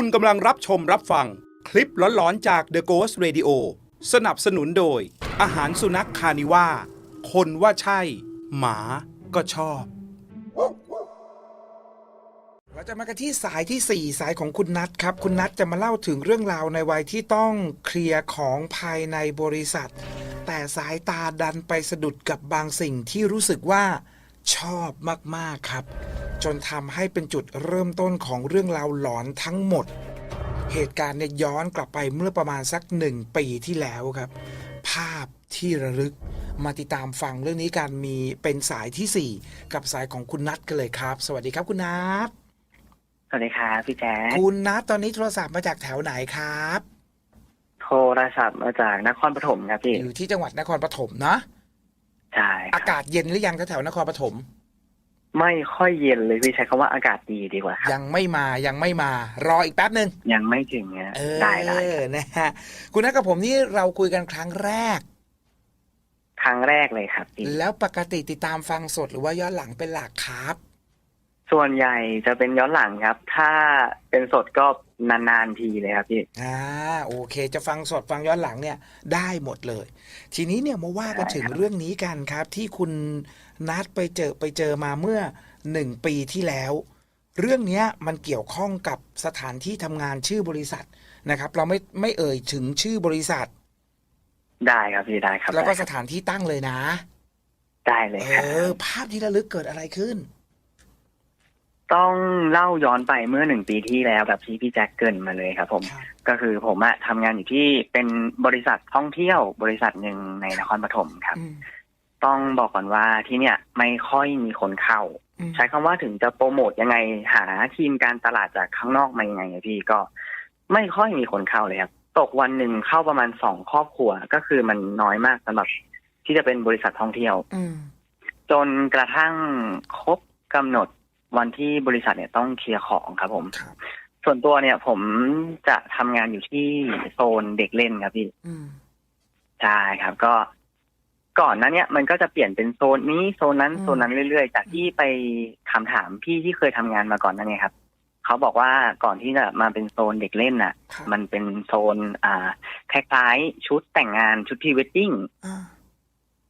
คุณกำลังรับชมรับฟัง คลิปหลอนๆจาก The Ghost Radio สนับสนุนโดย อาหารสุนัขคานิว่า คนว่าใช่ หมาก็ชอบ เราจะมากันที่สายที่ 4 สายของคุณนัทครับ คุณนัทจะมาเล่าถึงเรื่องราวในวัยที่ต้องเคลียร์ของภายในบริษัท แต่สายตาดันไปสะดุดกับบางสิ่งที่รู้สึกว่า ชอบมากๆครับ จนทำให้เป็นจุดเริ่มต้นของเรื่องราวหลอนทั้งหมด เหตุการณ์เนี่ยย้อนกลับไปเมื่อประมาณสักหนึ่งปีที่แล้วครับ ภาพที่ระลึกมาติดตามฟังเรื่องนี้การมีเป็นสายทีสี่4 กับสายของคุณนัทกันเลยครับ สวัสดีครับคุณนัทสวัสดีครับพี่แจ๊คคุณนัทตอนนี้โทรศัพท์มาจากแถวไหนครับ โทรศัพท์มาจากนครปฐมครับพี่อยู่ที่จังหวัดนครปฐมเนาะ ใช่ครับอากาศเย็นหรือยังแถวๆนครปฐมไม่ค่อยเย็นเลยพี่ใช้คำว่าอากาศดีดีกว่าครับยังไม่มายังไม่มารออีกแป๊บหนึ่งยังไม่ถึงนะเออได้ได้ครับนะฮะคุณนัทกับผมนี่เราคุยกันครั้งแรก ครั้งแรกเลยครับพี่แล้วปกติติดตามฟังสดหรือว่าย้อนหลังเป็นหลักครับ ส่วนใหญ่จะเป็นย้อนหลังครับ ถ้าเป็นสดก็นานๆทีเลยครับพี่อ่าโอเค จะฟังสดฟังย้อนหลังเนี่ยได้หมดเลย ทีนี้เนี่ยมาว่ากันได้ถึงครับเรื่องนี้กันครับ ที่คุณนัดไปเจอไปเจอมาเมื่อหนึ่งปีที่แล้ว เรื่องเนี้ยมันเกี่ยวข้องกับสถานที่ทำงานชื่อบริษัทนะครับ เราไม่ไม่เอ่ยถึงชื่อบริษัท ได้ครับพี่ได้ครับ แล้วก็ได้คสรับถานที่ตั้งเลยนะ ได้เลยเอครับอภาพที่ระลึกเกิดอะไรขึ้น ต้องเล่าย้อนไปเมื่อหนึ่งปีที่แล้วแบบที่พี่แจ็คเกรินมาเลยครับผมครับก็คือผมอะทำงานอยู่ที่เป็นบริษัทท่องเที่ยวบริษัทหนึ่งในนครปฐมครับอืมต้องบอกก่อนว่าที่เนี่ยไม่ค่อยมีคนเข้าอืมใช้คำว่าถึงจะโปรโมทยังไงหาทีมการตลาดจากข้างนอกมายังไงอะพี่ก็ไม่ค่อยมีคนเข้าเลยครับ ตกวันหนึ่งเข้าประมาณสองครอบครัว ก็คือมันน้อยมากสำหรับที่จะเป็นบริษัทท่องเที่ยวอืมจนกระทั่งครบกำหนด วันที่บริษัทเนี่ยต้องเคลียร์ของครับผมครับส่วนตัวเนี่ยผมจะทำงานอยู่ที่โซนเด็กเล่นครับพี่ อืม ใช่ครับ ก็ก่อนหนั้นเนี่ยมันก็จะเปลี่ยนเป็นโซนนี้โซนนั้นอืมโซนนั้นเรื่อยๆ จากที่ไปถามถามพี่ที่เคยทำงานมาก่อนนั่นไงครับ เขาบอกว่าก่อนที่จะมาเป็นโซนเด็กเล่นน่ะ ครับ มันเป็นโซน อ่าคล้ายๆชุดแต่งงานชุดพรีเวดดิ้งอ่า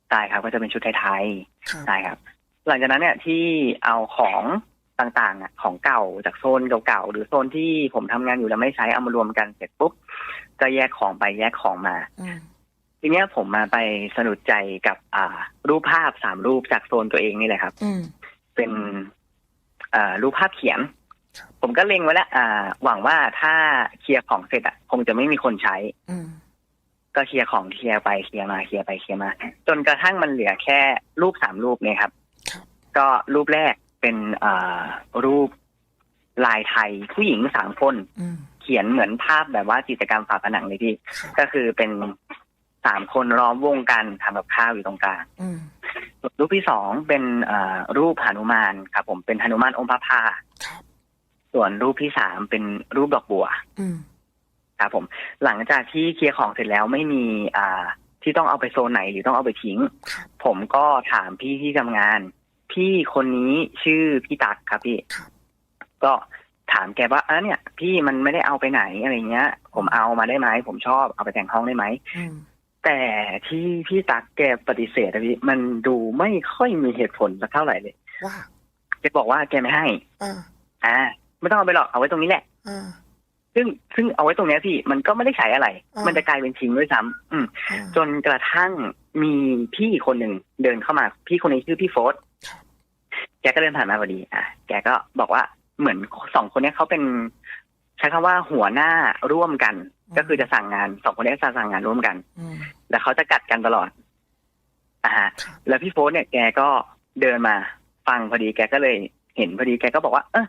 ใช่ครับ ก็จะเป็นชุดไทยครับๆใช่ครับ หลังจากนั้นเนี่ยที่เอาของ ต่างๆอะของเก่าจากโซนเก่าๆหรือโซนที่ผมทำงานอยู่แล้วไม่ใช้เอามารวมกันเสร็จปุ๊บจะแยกของไปแยกของมาอืมทีเนี้ยผมมาไปสนุดใจกับอ่า รูปภาพสามรูปจากโซนตัวเองนี่แหละครับอืมเป็นอ่ารูปภาพเขียนครับผมก็เล็งไว้แล้วอ่า หวังว่าถ้าเคลียร์ของเสร็จอะคงจะไม่มีคนใช้อืมก็เคลียร์ของเคลียร์ไปเคลียร์มาเคลียร์ไปเคลียร์มา จนกระทั่งมันเหลือแค่รูปสามรูปเนี่ยครับครับก็รูปแรก เป็นอ่ารูปลายไทยผู้หญิงสามคนอืมเขียนเหมือนภาพแบบว่าจิตรกรรมฝาผนังเลยพี่ครับก็คือเป็นสามคนล้อมวงกันทำกับข้าวอยู่ตรงกลางอืมรูปที่สองเป็นเอ่อรูปหนุมานครับ ผมเป็นหนุมานองค์พระพาครับส่วนรูปที่สามเป็นรูปดอกบัวอืมครับผม หลังจากที่เคลียร์ของเสร็จแล้วไม่มีอ่าที่ต้องเอาไปโซนไหนหรือต้องเอาไปทิ้งครับผมก็ถามพี่ที่ทำงาน พี่คนนี้ชื่อพี่ตักครับพี่ครับก็ถามแกว่าอะเนี่ย พี่มันไม่ได้เอาไปไหนอะไรเงี้ย ผมเอามาได้ไหมผมชอบเอาไปแต่งห้องได้ไหมอืมแต่ที่พี่ตักแกปฏิเสธอะพี่มันดูไม่ค่อยมีเหตุผลสักเท่าไหร่เลยว่าแกบอกว่าแกไม่ให้อ่าอ่าไม่ต้องเอาไปหรอกเอาไว้ตรงนี้แหละอ่า ซึ่งซึ่งเอาไว้ตรงเนี้ยพี่มันก็ไม่ได้ใช้อะไร อ่ามั มันจะกลายเป็นทิ้งด้วยซ้ำอืมอ่าจนกระทั่งมีพี่คนหนึ่งเดินเข้ามา พี่คนนี้ชื่อพี่โฟสครับแกก็เดินผ่านมาพอดี อะ แกก็บอกว่าเหมือนสองคนเนี้ยเขาเป็นใช้คำว่าหัวหน้าร่วมกันก็คือจะสั่งงานสองคนเนี้ยจะสั่งงานร่วมกัน อืม แล้วเขาจะกัดกันตลอดอ่าฮะ ครับ แล้วพี่โฟสเนี่ยแกก็เดินมาฟังพอดี แกก็เลยเห็นพอดีแกก็บอกว่า เออ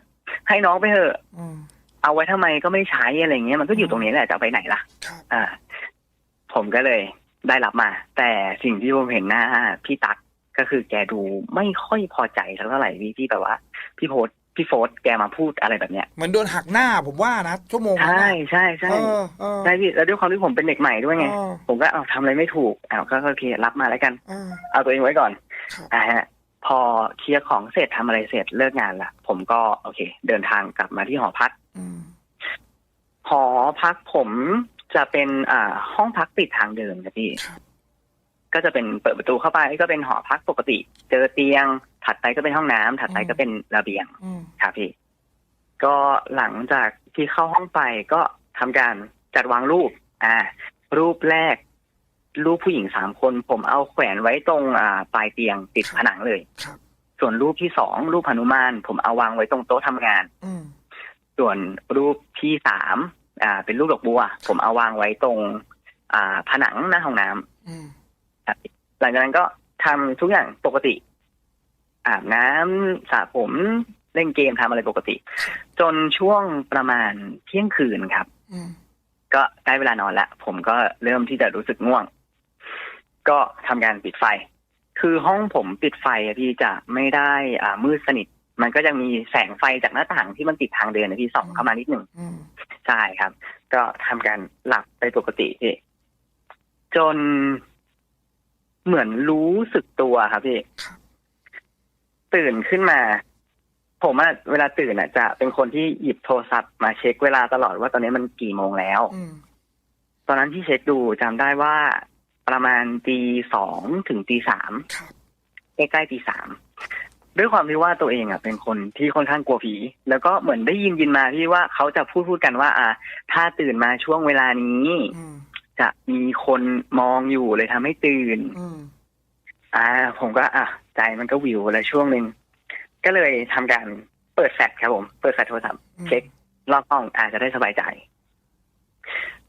ให้น้องไปเถอะ อืม เอาไว้ทำไมก็ไม่ใช้อะไรเงี้ยมันก็อยู่ตรงนี้แหละจะเอาไปไหนล่ะครับอ่า ผมก็เลยได้รับมา แต่สิ่งที่ผมเห็นหน้าพี่ตักก็คือแกดูไม่ค่อยพอใจสักเท่าไหร่พี่ที่แบบว่า พี่โพสพี่โฟสแกมาพูดอะไรแบบเนี้ยเหมือนโดนหักหน้าผมว่านะชั่วโมงนั้นใช่น่ะใช่ใช่เออเออใช่พี่แล้วด้วยความที่ผมเป็นเด็กใหม่ด้วยไงเออผมก็เอาทำอะไรไม่ถูกอ้าวก็โอเครับมาแล้วกัน เออเอาตัวเองไว้ก่อนครับอ่าฮะ พอเคลียร์ของเสร็จทำอะไรเสร็จเลิกงานละผมก็โอเค เดินทางกลับมาที่หอพักอืมพักผมจะเป็นอ่าห้องพักติดทางเดินครับพี่ครับก็จะเป็นเปิดประตูเข้าไปก็เป็นหอพักปกติ เจอเตียง ถัดไปก็เป็นห้องน้ำถัดไปก็เป็นระเบียงอืมครับพี่ ก็หลังจากที่เข้าห้องไปก็ทำการจัดวางรูป อ่า รูปแรก รูปผู้หญิงสามคน ผมเอาแขวนไว้ตรงอ่าปลายเตียงติดผนังเลยครับ ส่วนรูปที่สองรูปหนุมาน ผมเอาวางไว้ตรงโต๊ะทำงาน อืมส่วนรูปที่สามอ่า เป็นรูปดอกบัว ผมเอาวางไว้ตรง อ่า ผนังหน้าห้องน้ำ อืมครับหลังจากนั้นก็ทำทุกอย่างปกติ อาบน้ำสระผมเล่นเกมทำอะไรปกติ จนช่วงประมาณเที่ยงคืนครับ อืมก็ได้เวลานอนแล้วผมก็เริ่มที่จะรู้สึกง่วง ก็ทำการปิดไฟ คือห้องผมปิดไฟอะพี่จะไม่ได้อ่ามืดสนิท มันก็จะมีแสงไฟจากหน้าต่างที่มันติดทางเดินนะพี่ส่องเข้ามานิดหนึ่งอืมใช่ครับ ก็ทำการหลับไปปกติพี่จนเหมือนรู้สึกตัวครับพี่ครับตื่นขึ้นมา ผมอะเวลาตื่นอะจะเป็นคนที่หยิบโทรศัพท์มาเช็คเวลาตลอดว่าตอนนี้มันกี่โมงแล้วอืมตอนนั้นที่เช็คดูจำได้ว่า ประมาณตีสองถึงตีสามครับใกล้ๆตีสามด้วยความที่ว่าตัวเองอะเป็นคนที่ค่อนข้างกลัวผี แล้วก็เหมือนได้ยินยินมาที่ว่าเขาจะพูดพูดกันว่า อ่า ถ้าตื่นมาช่วงเวลานี้อืมจะมีคนมองอยู่เลยทำให้ตื่นอืมอ่า ผมก็ อะใจมันก็วิวเลยช่วงหนึ่งก็เลยทำการเปิดแฟลชครับผม เปิดแฟลชโทรศัพท์อืมเช็ครอบห้องอาจจะได้สบายใจ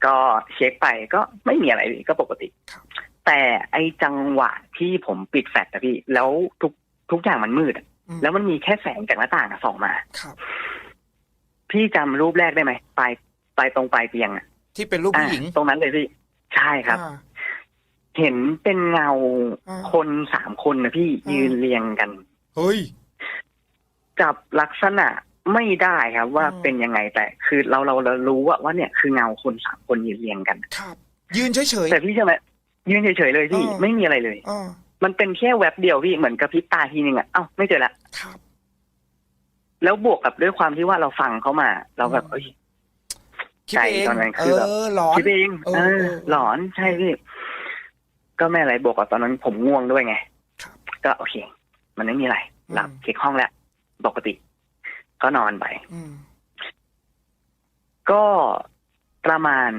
ก็เช็คไปก็ไม่มีอะไรก็ปกติครับแต่ไอจังหวะที่ผมปิดแฟลชอะพี่ แล้วทุกทุกอย่างมันมืดอะอืมแล้วมันมีแค่แสงจากหน้าต่างอะส่องมาครับพี่จำรูปแรกได้ไหมปลายปลายตรงปลายเตียงอะที่เป็นรูปผู้หญิงอ่าตรงนั้นเลยพี่ ใช่ครับอ่าเห็นเป็นเงาอ่าคนสามคนนะพี่อ่ายืยืนเรียงกัน เฮ้ย จับลักษณะ ไม่ได้ครับว่าอืมเป็นยังไงแต่คือเราเราเรารู้ว่าว่าเนี่ยคือเงาคนสามคนยืนเรียงกันครับ ยืนเฉยเฉยแต่พี่ใช่ไหมยืนเฉยๆเลยพี่อ่าไม่มีอะไรเลยอ่ามันเป็นแค่แวบเดียวพี่เหมือนกระพริบตาทีนึงอะเอ้าไม่เจอละครับ แล้วบวกกับด้วยความที่ว่าเราฟังเขามา เราแบบอืมเอ้ยคิดไปเองใจตอนนั้นเอคือแบบอหลอนคิดเองเออเออเออ หลอนใช่พี่ก็ไม่อะไรบวกกับตอนนั้นผมง่วงด้วยไงครับก็โอเค มันไม่มีอะไรหลับอืมเช็คห้องแล้วปกติ ก็นอนไปอืมก็ประมาณ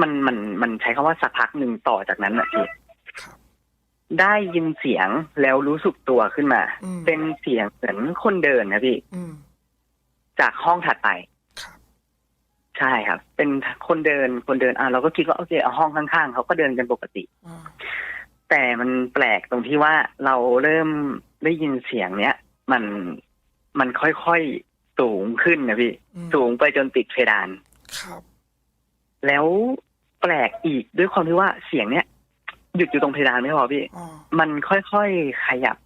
มันมันมันใช้คำว่าสักพักหนึ่งต่อจากนั้นนะพี่ครับได้ยินเสียงแล้วรู้สึกตัวขึ้นมาอืมเป็นเสียงเหมือนคนเดินนะพี่อืมจากห้องถัดไปครับใช่ครับ เป็นคนเดินคนเดินอะเราก็คิดว่าโอเคเอาห้องข้างๆเขาก็เดินกันปกติอ่าแต่มันแปลกตรงที่ว่าเราเริ่มได้ยินเสียงเนี้ย มันมันค่อยๆ สูงขึ้นนะพี่อืมสูงไปจนติดเพดานครับ แล้วแปลกอีกด้วยความที่ว่าเสียงเนี้ยหยุดอยู่ตรงเพดานไม่พอพี่อ่ามันค่อยๆขยับ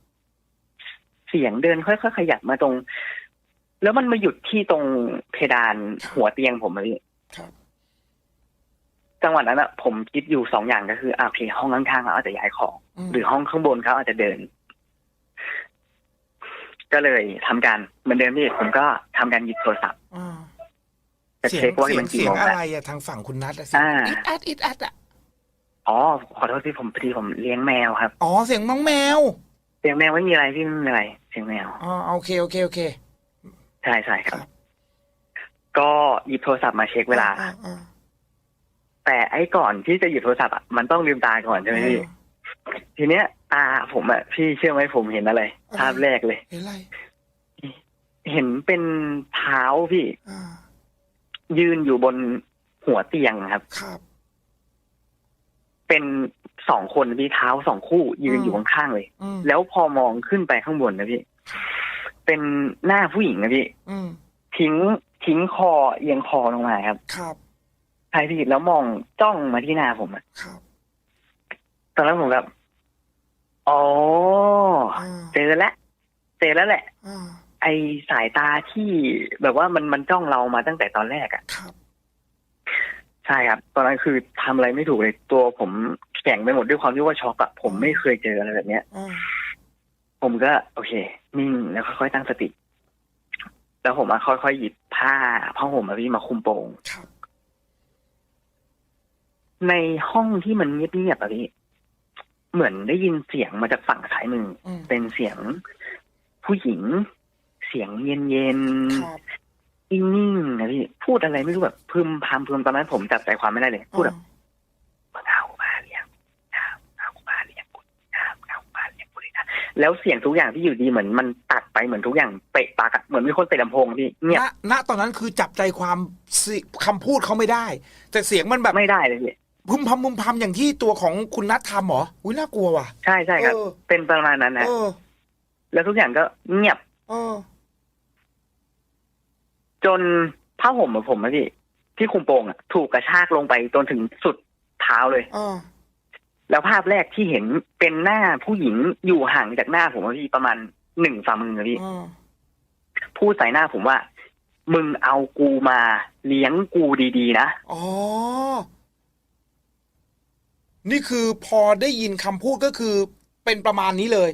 เสียงเดินค่อยๆขยับมาตรง แล้วมันมาหยุดที่ตรงเพดานหัวเตียงผมอะพี่ครับจังหวะนั้นอะผมคิดอยู่สองอย่างก็คืออะโอเคห้องข้างๆเขาอาจจะย้ายของมหรือห้องข้างบนเขาอาจจะเดิน ก็เลยทำการเหมือนเดิมพี่ผมก็ทำการหยิบโทรศัพท์อ่าจะเสียเช็งคว่าเสียมังนเสีกี่ยงโมงอะแล้วไรอะทางฝั่งคุณนัทอะเสียงอ่าอิดอัดอิดอัดอะอ๋อขอโทษที่ผมพอดีผมเลี้ยงแมวครับ อ๋อเสียงน้องแมว เสียงแมวไม่มีอะไรพี่ไม่มีอะไร เสียงแมวอ๋อโอเคโอเคโอเคใช่ใช่ครับครับก็หยิบโทรศัพท์มาเช็คเวลาอ่อ่าแต่ไอ้ก่อนที่จะหยิบโทรศัพท์อะมันต้องลืมตาก่อนใช่ไหมพี่ ทีเนี้ยตาผมอะพี่เชื่อไหมผมเห็นอะไร ภาพแรกเลย เห็นอะไร เห็นเป็นเท้าพี่อ่ายืนอยู่บนหัวเตียงครับครับ เป็นสองคนพี่เท้าสองคู่ยืนอืมอยู่ข้างๆเลยอืมแล้วพอมองขึ้นไปข้างบนนะพี่ เป็นหน้าผู้หญิงนะพี่อืมทิ้งทิ้งคอเอียงคอลงมาครับ ครับใช่พี่แล้วมองจ้องมาที่หน้าผมอะครับ ตอนนั้นผมแบบอ๋ออ่าเจอแล้วเจอแล้วแหละอ่าไอสายตาที่แบบว่ามันมันจ้องเรามาตั้งแต่ตอนแรกอะครับใช่ครับ ตอนนั้นคือทำอะไรไม่ถูกเลยตัวผมแข็งไปหมดด้วยความที่ว่าช็อกอะผมไม่เคยเจออะไรแบบเนี้ยอ่าผมก็ โอเค นิ่งแล้วค่อยๆตั้งสติ แล้วผมมาค่อยๆหยิบผ้าผ้าห่มมาพี่มาคุมโปงครับในห้องที่มันเงียบๆอะพี่ เหมือนได้ยินเสียงมาจากฝั่งซ้ายมืออืมเป็นเสียงผู้หญิง เสียงเย็นครับๆนิ่งๆนะพี่พูดอะไรไม่รู้แบบพึมพำพึมตอนนั้นผมจับใจความไม่ได้เลยพูดแบบมึงเอามาเลี้ยงเอาเอามาเลี้ยงกูเอาเอามาเลี้ยงกูเลยนะแล้วเสียงทุกอย่างที่อยู่ดีเหมือนมันตัดไปเหมือนทุกอย่างเปะปากอะเหมือนมีคนเปิดลำโพงอะพี่เงียบณณตอนนั้นคือจับใจความสิคำพูดเขาไม่ได้ แต่เสียงมันแบบไม่ได้เลยพี่ พึมพำพึมพำอย่างที่ตัวของคุณนัททำเหรออุ้ยน่ากลัวว่ะ ใช่ใช่ครับ เออ เป็นประมาณนั้นนะเออแล้วทุกอย่างก็เงียบเออจนผ้าห่มของผมอะพี่ที่คุมโปงอะถูกกระชากลงไปจนถึงสุดเท้าเลย เออแล้วภาพแรกที่เห็นเป็นหน้าผู้หญิงอยู่ห่างจากหน้าผมอะพี่ประมาณหนึ่งฝ่ามืออะพี่ เออพูดใส่หน้าผมว่า มึงเอากูมาเลี้ยงกูดีๆนะ อ๋อ นี่คือพอได้ยินคำพูดก็คือเป็นประมาณนี้เลย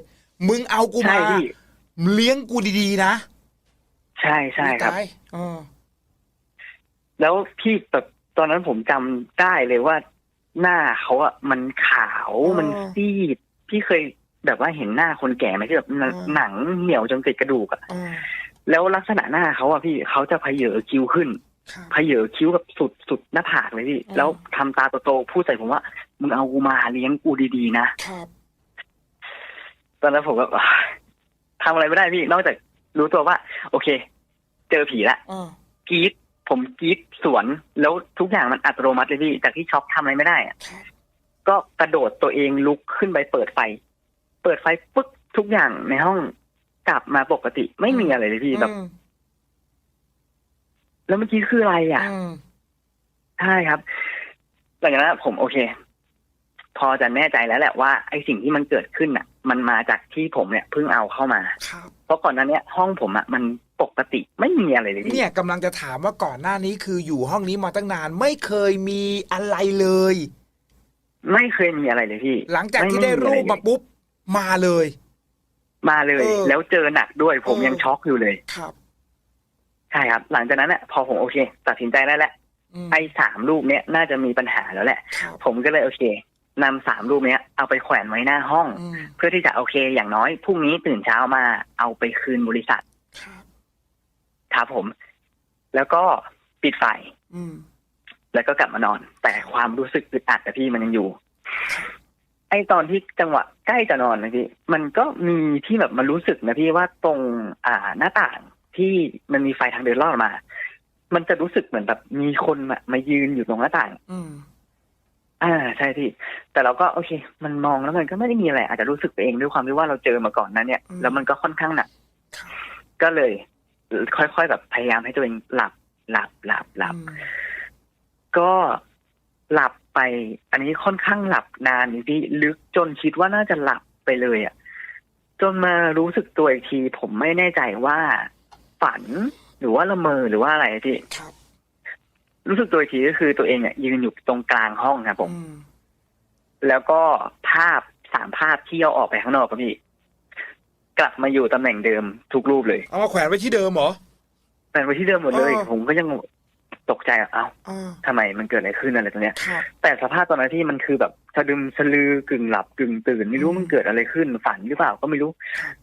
มึงเอากูใช่มาพี่เลี้ยงกูดีๆนะใช่ใช่ครับ ตายเออ แล้วพี่แบบตอนนั้นผมจำได้เลยว่า หน้าเขาอะมันขาวอ๋อมันซีด พี่เคยแบบว่าเห็นหน้าคนแก่ไหมที่แบบหนังอ๋อ หนังเหนียวจนติดกระดูกอะเออแล้วลักษณะหน้าเขาอะพี่เขาจะเพเยอคิ้วขึ้น ครับ เพเยอคิ้วแบบสุดสุดหน้าผากเลยพี่อ๋อแล้วทำตาโตๆพูดใส่ผมว่า มึงเอากูมาเลี้ยงกูดีๆนะครับตอนนั้นผมก็ทำอะไรไม่ได้พี่นอกจากรู้ตัวว่า โอเค เจอผีละเออกรีดผมกรีดสวนแล้วทุกอย่างมันอัตโนมัติเลยพี่จากที่ช็อกทำอะไรไม่ได้อะครับก็กระโดดตัวเองลุกขึ้นไปเปิดไฟ เปิดไฟปึ๊กทุกอย่างในห้องกลับมาปกติไม่มีอะไรเลยพี่แบบ อืมแล้วเมื่อกี้คืออะไรอะ อืมใช่ครับหลังจากนั้นผมโอเค พอจะแน่ใจแล้วแหละว่าไอ้สิ่งที่มันเกิดขึ้นอะ มันมาจากที่ผมเนี่ยเพิ่งเอาเข้ามาครับเพราะก่อนหน้าเนี้ยห้องผมอะมันปกติไม่มีอะไรเลยพี่เนี่ยกำลังจะถามว่าก่อนหน้านี้คืออยู่ห้องนี้มาตั้งนานไม่เคยมีอะไรเลย ไม่เคยมีอะไรเลยพี่ หลังจากที่ได้รูปมาปุ๊บมาเลย มาเลยเออแล้วเจอหนักด้วยผมเออยังช็อกอยู่เลยครับใช่ครับ หลังจากนั้นอะพอผมโอเค ตัดสินใจได้แล้วอืมไอ้สามรูปเนี้ยน่าจะมีปัญหาแล้วแหละครับผมก็เลยโอเค นำสามรูปเนี้ยเอาไปแขวนไว้หน้าห้องอืมเพื่อที่จะโอเค อย่างน้อยพรุ่งนี้ตื่นเช้ามาเอาไปคืนบริษัทครับครับผม แล้วก็ปิดไฟอืมแล้วก็กลับมานอน แต่ความรู้สึกอึดอัดแต่พี่มันยังอยู่ ไอตอนที่จังหวะใกล้จะนอนนะพี่มันก็มีที่แบบมันรู้สึกนะพี่ว่าตรงอ่าหน้าต่างที่มันมีไฟทางเดินลอดออกมา มันจะรู้สึกเหมือนแบบมีคนมามายืนอยู่ตรงหน้าต่างอืม อ่าใช่พี่แต่เราก็โอเค มันมองแล้วมันก็ไม่ได้มีอะไร อาจจะรู้สึกไปเองด้วยความที่ว่าเราเจอมาก่อนนั้นเนี่ยอืมแล้วมันก็ค่อนข้างหนักครับก็เลย ค่อยๆแบบพยายามให้ตัวเองหลับหลับหลับหลับอืมก็หลับไป อันนี้ค่อนข้างหลับนานอยู่พี่ลึกจนคิดว่าน่าจะหลับไปเลยอะ่ะจนมารู้สึกตัวอีกที ผมไม่แน่ใจว่าฝันหรือว่าละเมอหรือว่าอะไรพี่ค รับรู้สึกตัวอีกทีก็คือตัวเองเนี่ยยืนอยู่ตรงกลางห้องครับผมอืมแล้วก็ภาพสามภาพที่เอาออกไปข้างนอกครับพี่ กลับมาอยู่ตำแหน่งเดิมทุกรูปเลย เอามาแขวนไว้ที่เดิมเหรอเป็นไปที่เดิมหมดเลย อ๋อ ผมก็ยังตกใจอะเอ้าอ่า ทำไมมันเกิดอะไรขึ้นอะไรตรงเนี้ย ครับ แต่สภาพตอนนั้นที่มันคือแบบสะดึมสะลือกึ่งหลับกึ่งตื่น ไม่รู้อืม มันเกิดอะไรขึ้นฝันหรือเปล่าก็ไม่รู้ครับ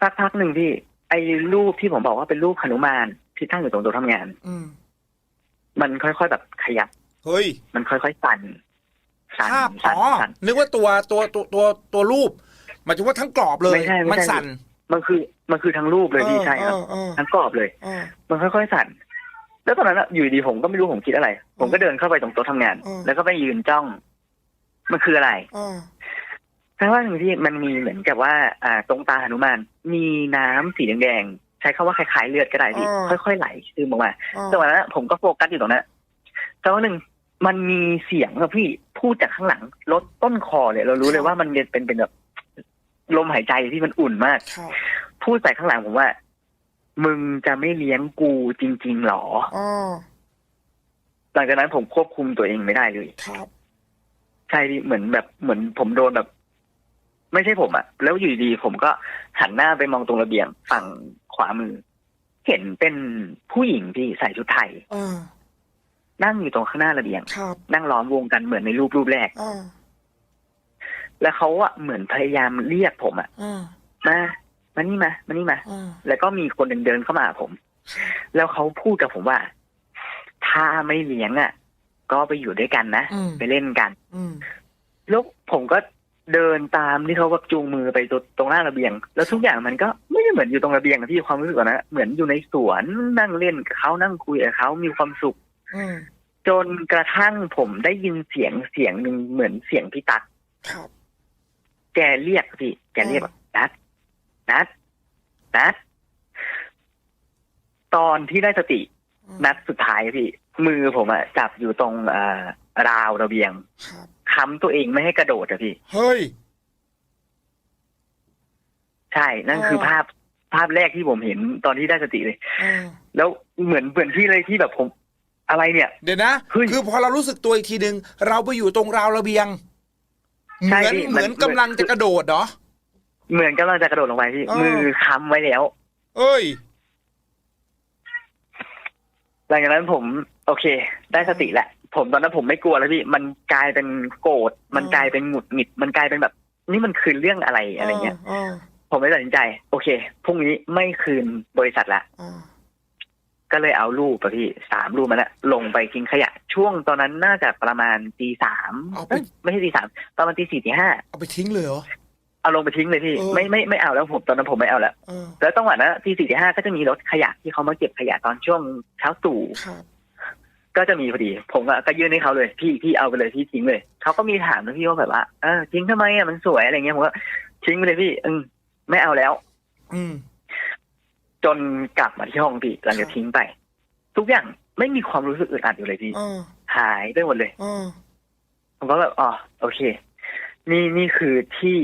สักพักหนึ่งพี่ ไอ้รูปที่ผมบอกว่าเป็นรูปหนุมานที่ตั้งอยู่ตรงโต๊ะทำงาน อืม มันค่อยๆแบบขยับ เฮ้ยมันค่อยๆสั่นสั่นภาพสั่อ๋นอสั่น นึกว่าตัวตัวตัวตัวตัวรูปหมายถึงว่าทั้งกรอบเลย ไม่ใช่ไม่ใช่ มันสั่นมันคือมันคือทั้งรูปเลยพี่ใช่ครับ เออเออทั้งกรอบเลย เออ มันค่อยๆสั่น แล้วตอนนั้นอะอยู่ดีผมก็ไม่รู้ผมคิดอะไร ผมก็เดินเข้าไปตรงโต๊ะทำงาน อืม แล้วก็ไปยืนจ้อง มันคืออะไรเออเพราะว่าหนึ่งที่มันมีเหมือนกับว่า อ่า ตรงตาหนุมานมีน้ำสีแดงๆ ใช้คำว่าคล้ายๆเลือดก็ได้พี่ค่อยๆไหลซึมออกมาเออจังหวะนั้นอะผมก็โฟกัสอยู่ตรงนั้นจังหวะหนึ่งมันมีเสียงอะพี่พูดจากข้างหลังลดต้นคอเลยเรารู้เลยว่ามันเป็นเป็นเป็นแบบลมหายใจที่มันอุ่นมากครับพูดใส่ข้างหลังผมว่า มึงจะไม่เลี้ยงกูจริง ๆหรออ๋อหลังจากนั้นผมควบคุมตัวเองไม่ได้เลยครับใช่พี่เหมือนแบบเหมือนผมโดนแบบ ไม่ใช่ผมอะแล้วอยู่ดีๆผมก็หันหน้าไปมองตรงระเบียงฝั่ง ขวามือ เห็นเป็นผู้หญิงที่ใส่ชุดไทยเออนั่งอยู่ตรงข้างหน้าระเบียงครับนั่งล้อมวงกันเหมือนในรูปรูปแรกอ่าแล้วเขาอะเหมือนพยายามเรียกผมอะอ่ามามานี่มามานี่มาอ่าแล้วก็มีคนหนึ่งเดินเข้ามาหาผม แล้วเขาพูดกับผมว่า ถ้าไม่เลี้ยงอะก็ไปอยู่ด้วยกันนะอืมไปเล่นกันอืมแล้วผมก็ เดินตามที่เขาแบบจูงมือไปตรงหน้าระเบียง แล้วทุกอย่างมันก็ไม่ได้เหมือนอยู่ตรงระเบียงอะพี่ความรู้สึกอะนะเหมือนอยู่ในสวนนั่งเล่นกับเขานั่งคุยกับเขามีความสุขอืมจนกระทั่งผมได้ยินเสียงเสียงหนึ่งเหมือนเสียงพี่ตั๊กครับแกเรียกพี่แกเรียกแบบนัดนัดนัดตอนที่ได้สติอืมนัดสุดท้ายพี่ มือผมอะจับอยู่ตรงเอ่อราวระเบียงครับ ค้ำตัวเองไม่ให้กระโดดอะพี่ เฮ้ย ใช่ นั่นอ๋อคือภาพภาพแรกที่ผมเห็นตอนที่ได้สติเลยอ่าแล้วเหมือนเหมือนพี่เลยที่แบบผม อะไรเนี่ย เดี๋ยวนะ เฮ้ยคือพอเรารู้สึกตัวอีกทีหนึ่งเราไปอยู่ตรงราวระเบียง เหใช่มือนพี่เหมือนมัน กำลังจะกระโดดเหรอ เหมือนกำลังจะกระโดดลงไปพี่อ๋อ มือค้ำไว้แล้ว เอ้ย หลังจากนั้นผม โอเค ได้สติแหละ ผมตอนนั้นผมไม่กลัวแล้วพี่ มันกลายเป็นโกรธ มันอ๋อกลายเป็นหงุดหงิด มันกลายเป็นแบบ นี่มันคือเรื่องอะไรอะไรเงี้ยอ่าผมเลยตัดสินใจ โอเคพรุ่งนี้ไม่คืนบริษัทละอ่าก็เลยเอารูปอะพี่สามรูปมันละลงไปทิ้งขยะ ช่วงตอนนั้นน่าจะประมาณตีสามเอาไปเอ้ยไม่ใช่ตีสามประมาณตีสี่ตีห้าเอาไปทิ้งเลยเหรอเอาลงไปทิ้งเลยพี่เออไม่ไม่ไม่เอาแล้วผมตอนนั้นผมไม่เอาแล้วเออแล้วจังหวะนั้นตีสี่ตีห้าก็จะมีรถขยะที่เขามาเก็บขยะตอนช่วงเช้าตู่ครับ ก็จะมีพอดี ผมอะก็ยื่นให้เขาเลย พี่พี่เอาไปเลยพี่ทิ้งเลยเขาก็มีถามนะพี่ว่าแบบว่าเออทิ้งทำไมอะมันสวยอะไรเงี้ยผมก็ทิ้งไปเลยพี่อืมไม่เอาแล้ว อืม จนกลับมาที่ห้องพี่หลังจากทิ้งไป ทุกอย่างไม่มีความรู้สึกอึดอัดอยู่เลยพี่อ่าหายไปหมดเลยอ่าผมก็แบบอ๋อโอเค นี่นี่คือที่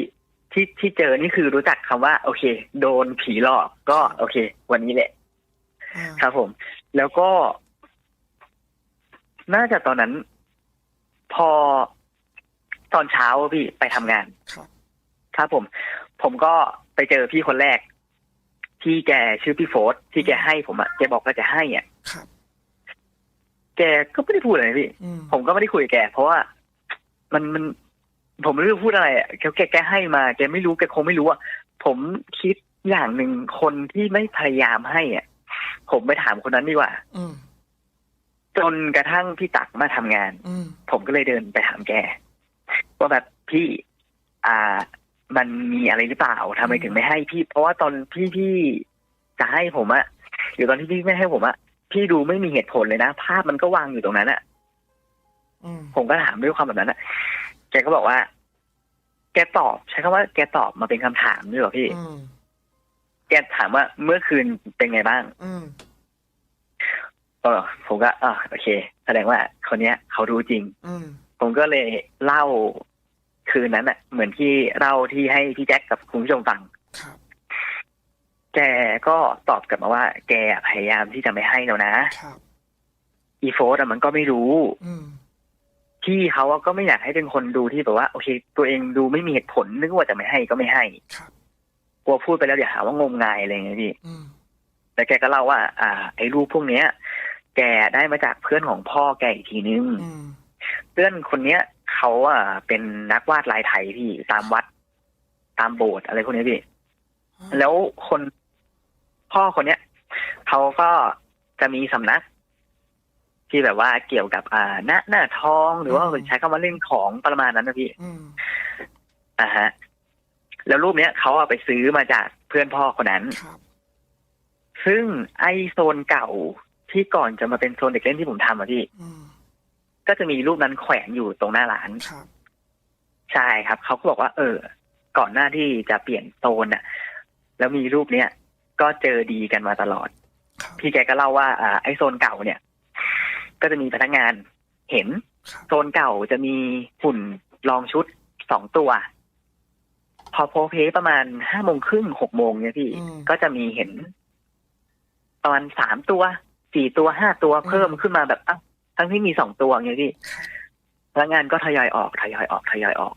ที่ที่เจอนี่คือรู้จักคำว่า โอเค โดนผีหลอกก็ โอเค วันนี้แหละอ่าครับผม แล้วก็ น่าจะตอนนั้น พอตอนเช้าอะพี่ไปทำงานครับครับผม ผมก็ไปเจอพี่คนแรก ที่แกชื่อพี่โฟร์ที่แกให้ผมอะแกบอกว่าจะให้อะครับ แกก็ไม่ได้พูดอะไรนะพี่อืมผมก็ไม่ได้คุยกับแก เพราะว่ามันมันผมไม่รู้จะพูดอะไรอะแกแกแกให้มาแกไม่รู้แกคงไม่รู้อะผมคิดอย่างหนึ่งคนที่ไม่พยายามให้อะผมไปถามคนนั้นดีกว่า อืม จนกระทั่งพี่ตักมาทำงานอืมผมก็เลยเดินไปถามแกว่าแบบพี่อ่า มันมีอะไรหรือเปล่าทำไมถึงไม่ให้พี่ เพราะว่าตอนพี่พี่จะให้ผมอะหรือตอนที่พี่ไม่ให้ผมอะพี่ดูไม่มีเหตุผลเลยนะ ภาพมันก็วางอยู่ตรงนั้นอะอืมผมก็ถามด้วยความแบบนั้นอะแกก็บอกว่า แกตอบ ใช้คำว่าแกตอบมาเป็นคำถามด้วยเหรอพี่อืมแกถามว่าเมื่อคืนเป็นไงบ้าง อืมเออผมก็อ่าโอเค แสดงว่าคนเนี้ยเขารู้จริง อืมผมก็เลยเล่าคืนนั้นอะเหมือนที่เล่าที่ให้พี่แจ็คกับคุณผู้ชมฟังครับแกก็ตอบกลับมาว่า แกพยายามที่จะไม่ให้แล้วนะครับอีโฟสอะมันก็ไม่รู้อืมพี่เขาอะก็ไม่อยากให้เป็นคนดูที่แบบว่า โอเค ตัวเองดูไม่มีเหตุผลนึกว่าจะไม่ให้ก็ไม่ให้ครับกลัวพูดไปแล้วเดี๋ยวหาว่างมงายอะไรอย่างเงี้ยพี่อืมแต่แกก็เล่าว่า อ่า ไอ้รูปพวกเนี้ย แกได้มาจากเพื่อนของพ่อแกอีกทีนึงอืมเพื่อนคนเนี้ยเขาอะเป็นนักวาดลายไทยพี่ตามวัด ตามโบสถ์อะไรพวกเนี้ยพี่ แล้วคนพ่อคนเนี้ยเขาก็จะมีสำนัก ที่แบบว่าเกี่ยวกับอ่าหน้าหน้าทองหรือว่าใช้คำว่าเล่นของประมาณนั้นนะพี่อืมอ่าฮะ แล้วรูปเนี้ยเขาเอาไปซื้อมาจากเพื่อนพ่อคนนั้นครับซึ่งไอโซนเก่า ที่ก่อนจะมาเป็นโซนเด็กเล่นที่ผมทำอะพี่อืมก็จะมีรูปนั้นแขวนอยู่ตรงหน้าร้านครับใช่ครับเขาก็บอกว่า เออ ก่อนหน้าที่จะเปลี่ยนโซนน่ะแล้วมีรูปเนี้ยก็เจอดีกันมาตลอดครับพี่แกก็เล่าว่าอ่าไอโซนเก่าเนี่ย ก็จะมีพนักงานเห็นครับโซนเก่าจะมีหุ่นลองชุดสองตัว พอโพเพประมาณห้าโมงครึ่งหกโมงเนี่ยพี่อืมก็จะมีเห็นประมาณสามตัว สี่ตัวห้าตัวเพิ่มขึ้นมาแบบอ้าวทั้งที่มีสองตัวอย่างเงี้ยพี่พนักงานก็ทยอยออกทยอยออกทยอยออก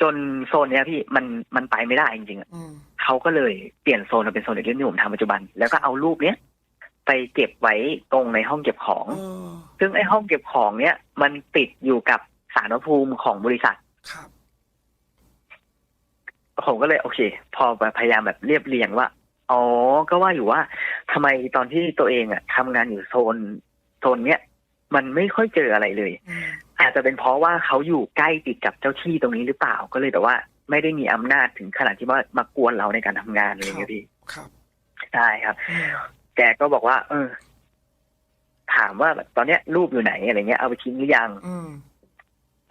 จนโซนเนี้ยพี่มันมันไปไม่ได้จริงๆอะอืมเขาก็เลยเปลี่ยนโซนมาเป็นโซนเด็กเล่นที่ผมทำปัจจุบัน แล้วก็เอารูปเนี้ยไปเก็บไว้ตรงในห้องเก็บของเออซึ่งไอ้ห้องเก็บของเนี้ยมันติดอยู่กับสารพระภูมิของบริษัทครับผมก็เลยโอเค พอพยายามแบบเรียบเรียงว่า อ๋อ ก็ว่าอยู่ว่าทำไมตอนที่ตัวเองอะทำงานอยู่โซนโซนเนี้ยมันไม่ค่อยเจออะไรเลยอืมอาจจะเป็นเพราะว่าเขาอยู่ใกล้ติดกับเจ้าที่ตรงนี้หรือเปล่าก็เลยแบบว่าไม่ได้มีอำนาจถึงขนาดที่ว่ามากวนเราในการทำงานอะไรอย่างเงี้ยพี่ครับใช่ครับอืมแกก็บอกว่า เออ ถามว่าแบบตอนเนี้ยรูปอยู่ไหนอะไรเงี้ยเอาไปทิ้งหรือยังอืม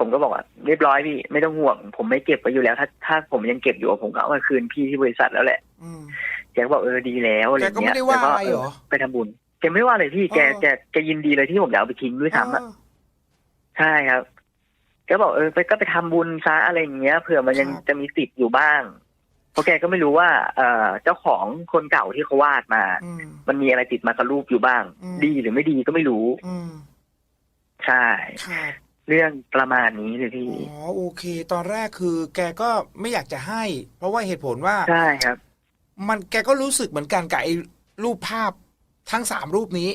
ผมก็บอกว่าเรียบร้อยพี่ไม่ต้องห่วง ผมไม่เก็บไว้อยู่แล้ว ถ้าถ้าผมยังเก็บอยู่ผมก็เอามาคืนพี่ที่บริษัทแล้วแหละอืมแกก็บอกเออดีแล้วอะไรแกเงี้ยก็ไม่ได้ว่าแต่อะไรเหรอไปทำบุญแกไม่ว่าเลยพี่แกเออแกแกยินดีเลยที่ผมจะเอาไปทิ้งด้วยซ้ำอะเออใช่ครับแกบอกเออไปก็ไปทำบุญซะอะไรอย่างเงี้ยเผื่อมันยังครับจะมีสิทธิ์อยู่บ้างเพราะแกก็ไม่รู้ว่า เออเจ้าของคนเก่าที่เขาวาดมาอืมมันมีอะไรติดมากับรูปอยู่บ้างอืมดีหรือไม่ดีก็ไม่รู้อืมใช่ครับ เรื่องประมาณนี้เลยพี่ อ๋อโอเค ตอนแรกคือ แกก็ไม่อยากจะให้ เพราะว่าเหตุผลว่า ใช่ครับ มันแกก็รู้สึกเหมือนกันกับไอ้รูปภาพทั้งสามรูปนี้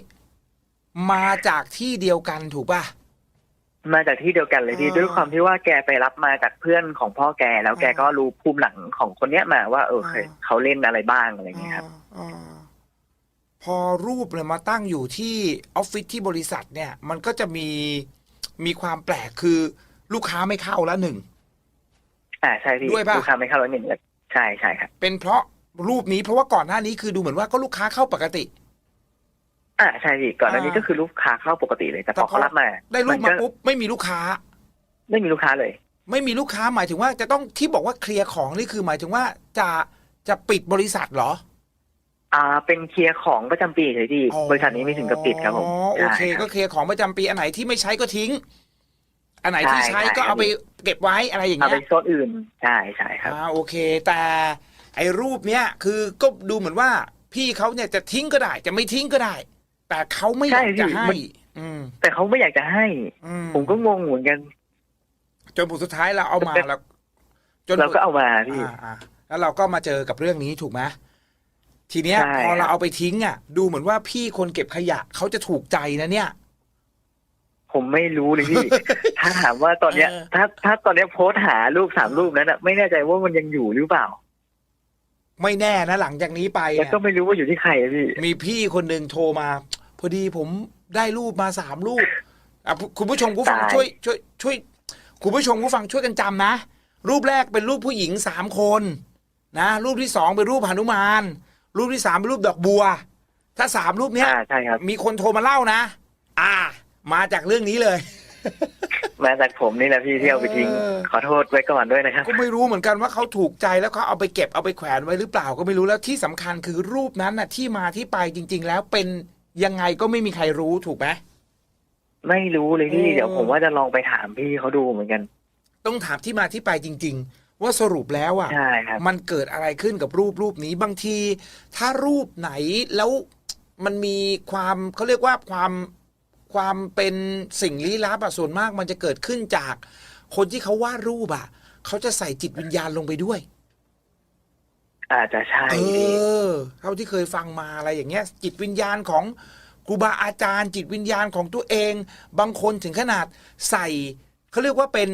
มาจากที่เดียวกันถูกป่ะ มาจากที่เดียวกันเลยพี่อ่าด้วยความที่ว่าแกไปรับมาจากเพื่อนของพ่อแก แล้วแกอ่าก็รู้ภูมิหลังของคนเนี้ยมาว่าเอออ่าเคยเขาเล่นอะไรบ้างอะไรอย่างเงี้ยครับอ่าอ่าพอรูปเนี่ยมาตั้งอยู่ที่ออฟฟิศที่บริษัทเนี่ย มันก็จะมี มีความแปลกคือลูกค้าไม่เข้าละหนึ่ง อ่าใช่พี่ด้วยป่ะลูกค้าไม่เข้าร้อยหนึ่งเลยใช่ใช่ครับเป็นเพราะรูปนี้เพราะว่าก่อนหน้านี้คือดูเหมือนว่าก็ลูกค้าเข้าปกติ อ่าใช่พี่ก่อนหน้านี้อ่าก็คือลูกค้าเข้าปกติเลยแต่แต่พอพอเขารับมาได้รูปมาก็ปุ๊บไม่มีลูกค้า ไม่มีลูกค้าเลย ไม่มีลูกค้าหมายถึงว่าจะต้องที่บอกว่าเคลียร์ของนี่คือหมายถึงว่าจะจะปิดบริษัทเหรอ อ่าเป็นเคลียร์ของประจำปีเฉยพี่อ๋อบริษัทนี้ไม่ถึงกับปิดครับผมอ๋อโอเค ใช่รับ ก็เคลียร์ของประจำปีอันไหนที่ไม่ใช้ก็ทิ้ง อันไหนที่ใช่ใช้ใช่ก็เอาไปเก็บไว้อะไรอย่างเอาเงี้ไปยโซนอื่นใช่ใช่ครับ อ่าโอเค แต่ไอ้รูปเนี้ยคือก็ดูเหมือนว่า พี่เขาเนี่ยจะทิ้งก็ได้ จะไม่ทิ้งก็ได้ แต่เขาไม่อยากใช่พี่จะให้มัน อืมแต่เขาไม่อยากจะให้ อืมผมก็งงเหมือนกัน จนผลสุดท้ายเราเอามาแล้ว จนเราก็เอามาพี่ อ่าอ่าแล้วเราก็มาเจอกับเรื่องนี้ถูกไหม ทีเนี้ยใช่ พอเราครับเอาไปทิ้งอะ ดูเหมือนว่าพี่คนเก็บขยะเขาจะถูกใจนะเนี่ย ผมไม่รู้เลยพี่ ถ้าถามว่าตอนเนี้ย เออ ถ้าถ้าตอนเนี้ยโพสต์หารูปสามรูปนั้นอะไม่แน่ใจว่ามันยังอยู่หรือเปล่า ไม่แน่นะหลังจากนี้ไปแล้วเนี่ยก็ไม่รู้ว่าอยู่ที่ใครอะพี่ มีพี่คนหนึ่งโทรมา พอดีผมได้รูปมาสามรูปอะคุณผู้ชมผู้ฟังตาย ช่วยช่วยช่วยคุณผู้ชมผู้ฟังช่วยกันจำนะ รูปแรกเป็นรูปผู้หญิงสามคน นะ รูปที่สองเป็นรูปหนุมาน รูปที่สามเป็นรูปดอกบัว ถ้าสามรูปเนี้ยอ่าใช่ครับ มีคนโทรมาเล่านะ อ่า มาจากเรื่องนี้เลย มาจากผมนี่แหละพี่ที่เอาไปทิ้ง เออ ขอโทษไว้ก่อนด้วยนะครับ ก็ไม่รู้เหมือนกันว่าเขาถูกใจแล้วเขาเอาไปเก็บเอาไปแขวนไว้หรือเปล่าก็ไม่รู้แล้วที่สำคัญคือรูปนั้นน่ะ ที่มาที่ไปจริง ๆ แล้วเป็นยังไงก็ไม่มีใครรู้ถูกไหม ไม่รู้เลยพี่เออ เดี๋ยวผมว่าจะลองไปถามพี่เขาดูเหมือนกัน ต้องถามที่มาที่ไปจริงๆ ว่าสรุปแล้วอะใช่ครับ มันเกิดอะไรขึ้นกับรูปรูปนี้บางที ถ้ารูปไหนแล้วมันมีความเขาเรียกว่าความความเป็นสิ่งลี้ลับอะส่วนมากมันจะเกิดขึ้นจาก คนที่เขาวาดรูปอะเขาจะใส่จิตวิญญาณลงไปด้วย อาจจะใช่เอพี่อเท่าที่เคยฟังมาอะไรอย่างเงี้ย จิตวิญญาณของครูบาอาจารย์ จิตวิญญาณของตัวเอง บางคนถึงขนาดใส่เขาเรียกว่าเป็น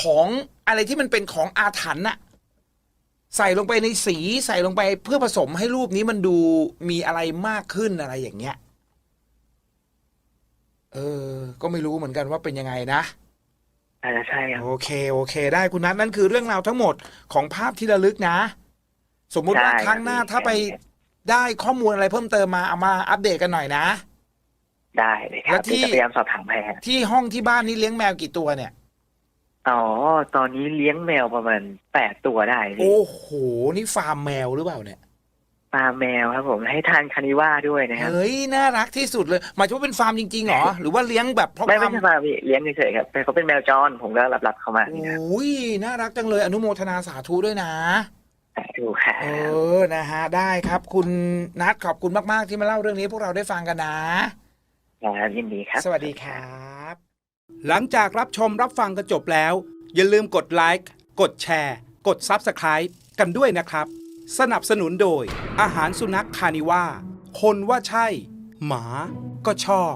ของ อะไรที่มันเป็นของอาถรรพ์น่ะใส่ลงไปในสีใส่ลงไปเพื่อผสมให้รูปนี้มันดูมีอะไรมากขึ้นอะไรอย่างเงี้ย เออ ก็ไม่รู้เหมือนกันว่าเป็นยังไงนะอาจจะใช่ครับ โอเค โอเค ได้คุณนัทนั่นคือเรื่องราวทั้งหมดของภาพที่ระลึกนะ สมมุติว่าใช่ครั้งหน้าครับถ้าไปได้ข้อมูลอะไรเพิ่มเติมมาเอามาอัปเดตกันหน่อยนะ ได้เลยคแล้รับวที่ ที่จะพยายามสอบถามให้ครับที่ห้องที่บ้านนี้เลี้ยงแมวกี่ตัวเนี่ย อ๋อ ตอนนี้เลี้ยงแมวประมาณแปดตัวได้พี่โอ้โห นี่ฟาร์มแมวหรือเปล่าเนี่ยปลาแมวครับผมให้ทานคานิว่าด้วยนะครับ เฮ้ย น่ารักที่สุดเลย หมายถึงว่าเป็นฟาร์มจริงๆเหรอ หรือว่าเลี้ยงแบบเพราะไม่คไม่วามใช่ปลาพี่เลี้ยงเฉยๆครับแต่เขาเป็นแมวจรผมก็รับรับๆเขามาโอนี่นะครับ้ย น่ารักจังเลย อนุโมทนาสาธุด้วยนะ ดูค่ะ เออ นะฮะ ได้ครับ คุณนัทขอบคุณมากๆที่มาเล่าเรื่องนี้ให้พวกเราได้ฟังกันนะ ครับยินดีครับ สวัสดีครับ หลังจากรับชมรับฟังกันจบแล้ว อย่าลืมกดไลค์กดแชร์ กด Subscribe กันด้วยนะครับ สนับสนุนโดย อาหารสุนัขคานิว่าคนว่าใช่ หมาก็ชอบ